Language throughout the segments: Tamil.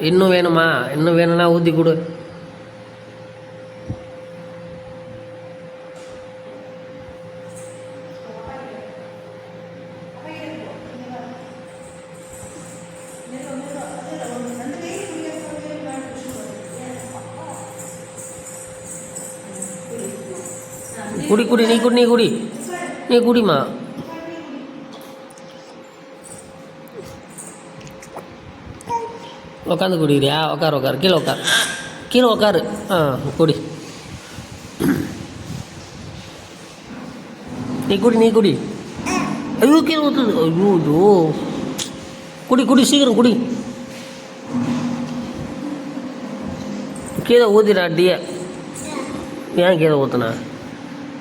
இன்னும் வேணுமா? இன்னும் வேணும்னா ஊற்றி கொடு. குடி குடி நீ குடி நீ குடி. நீ குடிமா உட்காந்து குடிக்கிறியா? உட்காரு உட்கார் கீழே உட்கார் கீழே உட்காரு ஆ குடி. நீ குடி நீ குடி. ஐயோ கீழே ஊற்றுது ஐயோ ஐயோ. குடி குடி சீக்கிரம் குடி. கீழே ஊற்றிடா டீயை ஏன் கீழே ஊற்றுனா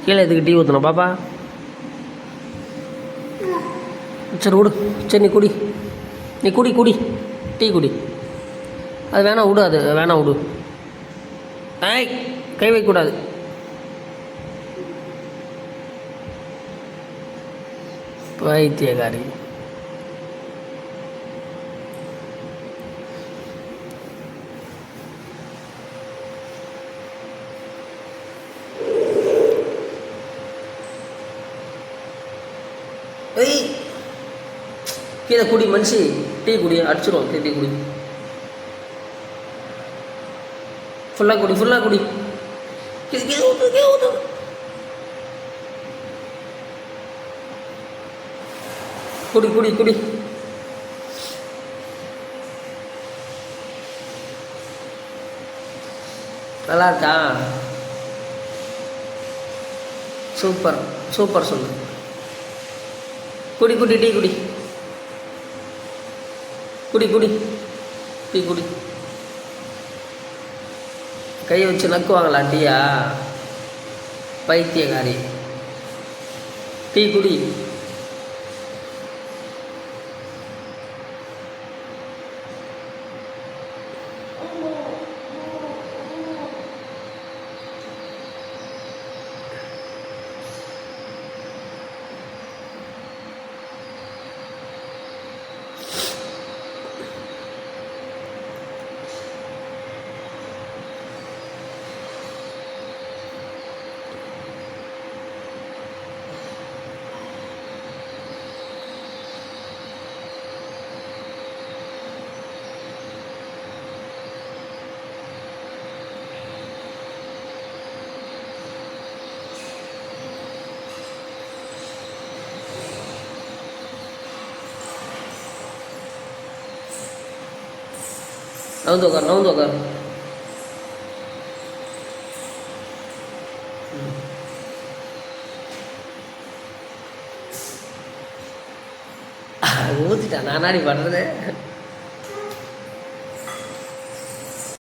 கீழே எதுக்கு டீ ஊற்றணும் பாப்பா? சரி விடு. சரி நீ குடி. நீ குடி குடி. டீ குடி. அது வேணாம் விடு அது வேணாம் விடு. ஏய் கை வைக்கக்கூடாது பைத்தியகாரி கீழே குடி மனுஷி. டீ குடி அடிச்சிடும் டீ குடி. ஃபுல்லாக குடி ஃபுல்லாக குடி குடி குடி குடி. நல்லா இருக்கா சூப்பர் சூப்பர் சொல்லு. குடி குடி டீ குடி. குடி குடி டீ குடி. கை வச்சு நக்குவாங்களா டீயா? பைத்தியக்காரி. டீ குடி. நவுந்து உட்கார் நவுந்து કર ஊற்றிட்டான் நானாடி பண்ணுறது